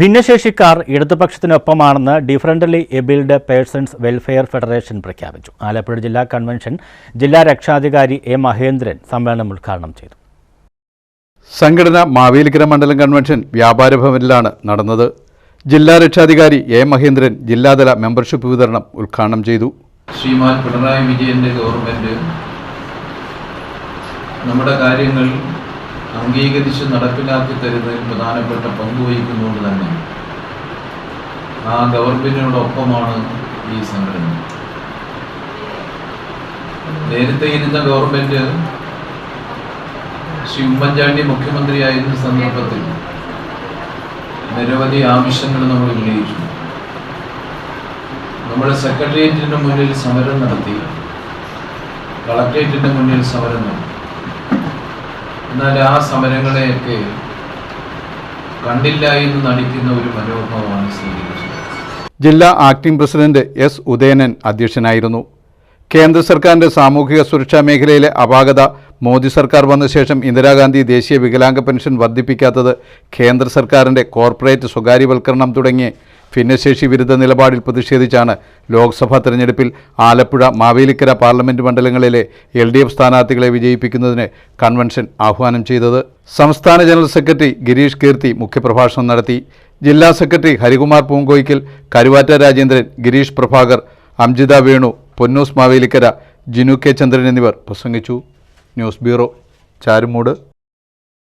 ഭിന്നശേഷിക്കാർ ഇടതുപക്ഷത്തിനൊപ്പമാണെന്ന് differently abled persons welfare federation പ്രഖ്യാപിച്ചു. ആലപ്പുഴ ജില്ലാ convention ജില്ലാ രക്ഷാധികാരി എ മഹേന്ദ്രൻ സമ്മേളനം ഉദ്ഘാടനം ചെയ്തു. സംഘടന മാവേലിക്കര മണ്ഡലം കൺവെൻഷൻ വ്യാപാര ഭവനിലാണ് നടന്നത്. ജില്ലാ രക്ഷാധികാരി എ മഹേന്ദ്രൻ ജില്ലാതല മെമ്പർഷിപ്പ് വിതരണം ഉദ്ഘാടനം ചെയ്തു. ശ്രീമാൻ പിണറായി വിജയന്റെ ഗവൺമെന്റ് നമ്മുടെ കാര്യങ്ങൾ അംഗീകരിച്ച് നടപ്പിലാക്കി തരുന്നതിൽ പ്രധാനപ്പെട്ട പങ്ക് വഹിക്കുന്നതുകൊണ്ട് തന്നെ ആ ഗവൺമെന്റിനോടൊപ്പമാണ് ഈ സംഘടന. നേരത്തെ ഇരുന്ന ഗവൺമെന്റ് ശ്രീ ഉമ്മൻചാണ്ടി മുഖ്യമന്ത്രിയായിരുന്ന സന്ദർഭത്തിൽ നിരവധി ആവശ്യങ്ങൾ നമ്മൾ ഉന്നയിച്ചു. നമ്മുടെ സെക്രട്ടേറിയറ്റിന് മുന്നിൽ സമരം നടത്തി കളക്ട്രേറ്റിന്റെ മുന്നിൽ സമരം നടത്തി. എന്നാൽ ആ സമരങ്ങളെയൊക്കെ കണ്ടില്ല എന്ന് നടിക്കുന്ന ഒരു മനോഭാവമാണ് സ്വീകരിച്ചത് ജില്ലാ ആക്ടിംഗ് പ്രസിഡന്റ് എസ് ഉദയനൻ അധ്യക്ഷനായിരുന്നു. കേന്ദ്ര സർക്കാരിന്റെ സാമൂഹിക സുരക്ഷാ മേഖലയിലെ അപാകത മോദി സർക്കാർ വന്ന ശേഷം ഇന്ദിരാഗാന്ധി ദേശീയ വികലാംഗ പെൻഷൻ വർദ്ധിപ്പിക്കാത്തത് കേന്ദ്ര സർക്കാരിന്റെ കോർപ്പറേറ്റ് സ്വകാര്യവൽക്കരണം തുടങ്ങിയ ഭിന്നശേഷി വിരുദ്ധ നിലപാടിൽ പ്രതിഷേധിച്ചാണ് ലോക്സഭാ തെരഞ്ഞെടുപ്പിൽ ആലപ്പുഴ മാവേലിക്കര പാർലമെന്റ് മണ്ഡലങ്ങളിലെ എൽ ഡി എഫ് സ്ഥാനാർത്ഥികളെ വിജയിപ്പിക്കുന്നതിന് കൺവെൻഷൻ ആഹ്വാനം ചെയ്തത്. സംസ്ഥാന ജനറൽ സെക്രട്ടറി ഗിരീഷ് കീർത്തി മുഖ്യപ്രഭാഷണം നടത്തി. ജില്ലാ സെക്രട്ടറി ഹരികുമാർ പൂങ്കോയ്ക്കൽ കരുവാറ്റ രാജേന്ദ്രൻ ഗിരീഷ് പ്രഭാകർ അംജിത വേണു പൊന്നൂസ് മാവേലിക്കര ജിനു കെ ചന്ദ്രൻ എന്നിവർ പ്രസംഗിച്ചു. News bureau Charummood.